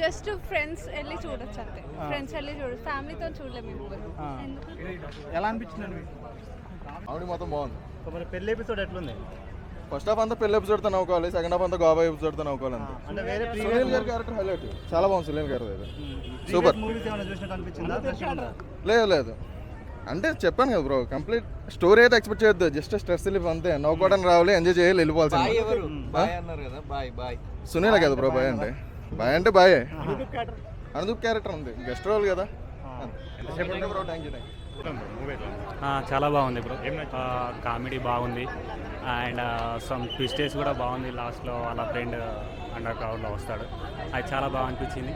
Just friends వెళ్ళి చూడొచ్చు అంతే. ఫ్రెండ్స్ వెళ్ళి చూడొచ్చు. ఫ్యామిలీతో చూడలేము. ఎలా అనిపించిందండి మీకు? ఆవిడ మొత్తం బాగుంది. మరి పెళ్ళి ఎపిసోడ్ ఎట్లుంది? ఫస్ట్ హాఫ్ అంతా పెళ్ళి ఎపిసోడ్తో నవ్వుకోవాలి సెకండ్ హాఫ్ అంతా గోవా ఎపిసోడ్తో నవ్వుకోవాలి అంతే. అంటే వేరే సునీల్ గారి క్యారెక్టర్ హైలైట్ చాలా బాగుంది సునీల్ గారి దగ్గర. సూపర్ మూవీస్ ఏమైనా చూసినట్టు అనిపించిందా? లేదు లేదు. అంటే చెప్పాను కదా బ్రో కంప్లీట్ స్టోరీ అయితే ఎక్స్పెక్ట్ చేయొద్దు. జస్ట్ స్ట్రెస్ రిలీఫ్ అంతే. నవ్వుకోవడానికి రావాలి ఎంజాయ్ చేయాలి వెళ్ళిపోవాల్సింది. ఎవరు? బాయ్ అన్నారు కదా. Bye bye. సునీల్ కదా బ్రో బాయ్ అంటే. బాయ్ అంటే బాయ్. అనుదూప్ క్యారెక్టర్. ఉంది. గెస్ట్ రోల్ కదా. చాలా బాగుంది బ్రో. కామెడీ బాగుంది. అండ్ సమ్ ట్విస్టేస్ కూడా బాగుంది. లాస్ట్లో వాళ్ళ ఫ్రెండ్ అండర్ క్రౌడ్లో వస్తాడు. అది చాలా బాగా అనిపించింది.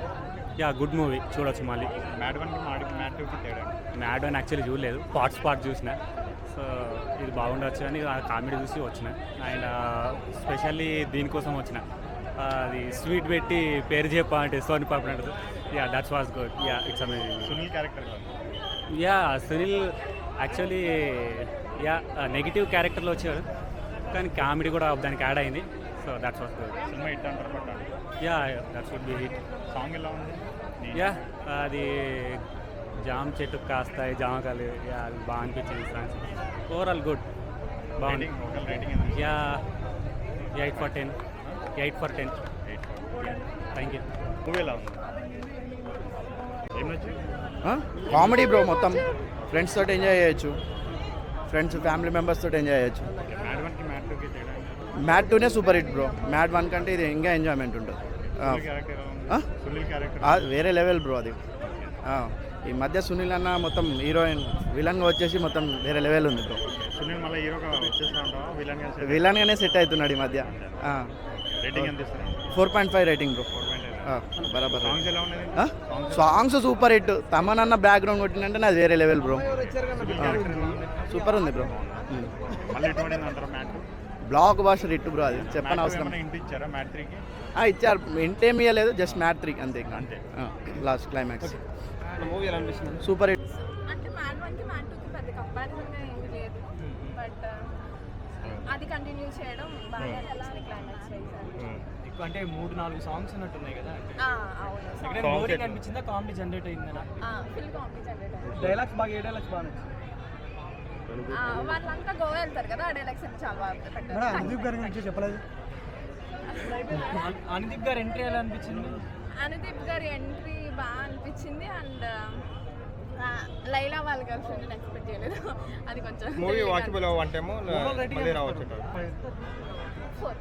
యా గుడ్ మూవీ చూడొచ్చు మళ్ళీ. Mad one Mad Mad one actually చూడలేదు. పార్ట్ స్పాట్ చూసిన. సో ఇది బాగుండొచ్చు అని కామెడీ చూసి వచ్చిన. అండ్ స్పెషల్లీ దీనికోసం వచ్చిన. అది స్వీట్ పెట్టి పేరు చెప్ప అంటే సోని పాపడ్ అంటారు. Yeah that's was good yeah it's amazing Sunil character yeah Sunil actually yeah negative క్యారెక్టర్లో వచ్చాడు. కానీ కామెడీ కూడా దానికి యాడ్ అయింది. So that's was good cinema hit అంటారు పట్టాలి. Yeah that's would be hit song ఎలా ఉంది? యా అది జామ చెట్టు కాస్తాయి జామకాయలు యా అది బాగా అనిపించింది సాంగ్స్ ఓవరాల్ గుడ్ బాగుంది. Yeah eight for ten eight for ten. Thank you movie ఎలా ఉంది? ఏం నచ్చింది? కామెడీ బ్రో మొత్తం. ఫ్రెండ్స్ తోటి ఎంజాయ్ చేయొచ్చు. ఫ్రెండ్స్ ఫ్యామిలీ మెంబర్స్ తోటి ఎంజాయ్ చేయొచ్చు. Mad టూనే super hit bro Mad one కంటే ఇది ఇంకా ఎంజాయ్మెంట్ ఉంటుంది. ఆ, సునీల్ క్యారెక్టర్ ఎలా ఉంది? ఆ? సునీల్ క్యారెక్టర్ ఆ, వేరే లెవెల్ బ్రో అది. ఆ, ఈ మధ్య సునీల్ అన్న మొత్తం హీరోయిన్ విలన్గా వచ్చేసి మొత్తం వేరే లెవెల్ ఉంది బ్రో సునీల్ మళ్ళీ హీరోగా విలన్గానే సెట్ అవుతున్నాడు ఈ మధ్య. రేటింగ్ ఎంత ఇస్తారు? Four point five rating bro బరాబర్. సాంగ్స్ ఎలా ఉన్నది సాంగ్స్ సూపర్ హిట్ తమనన్న బ్యాక్గ్రౌండ్ కొట్టినంటే నాది వేరే లెవెల్ బ్రో సూపర్ ఉంది. Bro blockbuster hit bro అది చెప్పని అవసరం ఇచ్చారా మ్యాట్ త్రీకి ఆ, ఇచ్చారు. ఇంటేం ఇవ్వలేదు జస్ట్ మ్యాట్ త్రీ అంతే. ఇంకా. అంతే. లాస్ట్ క్లైమాక్స్ సూపర్ హిట్ అది కంటిన్యూ చేయడం బాగా అనిపించింది క్లైమాక్స్ ఎక్కువ అంటే మూడు నాలుగు సాంగ్స్ ఉన్నట్టున్నాయి కదా. అవును. బోరింగ్ అనిపించిందా? కామెడీ జనరేట్ అయిందా? ఫుల్ కామెడీ జనరేట్ డైలాగ్స్ బాగా ఏ డైలాగ్స్ బాగా వాళ్ళంతా గోవా వెళ్తారు కదా ఆ డైలాగ్స్ అన్ని చాలా బాగా అనుదీప్ గారి గురించి చెప్పలేదు? అనుదీప్ గారు ఎంట్రీ ఎలా అనిపించింది? అనుదీప్ గారి ఎంట్రీ బాగా అనిపించింది. అండ్ లైలా వాళ్ళ గర్ల్ ఫ్రెండ్ ఎక్స్పెక్ట్ చేయలేదు. అది కొంచెం movie watchable one time Overall rating మళ్ళీ రావచ్చు ఫోర్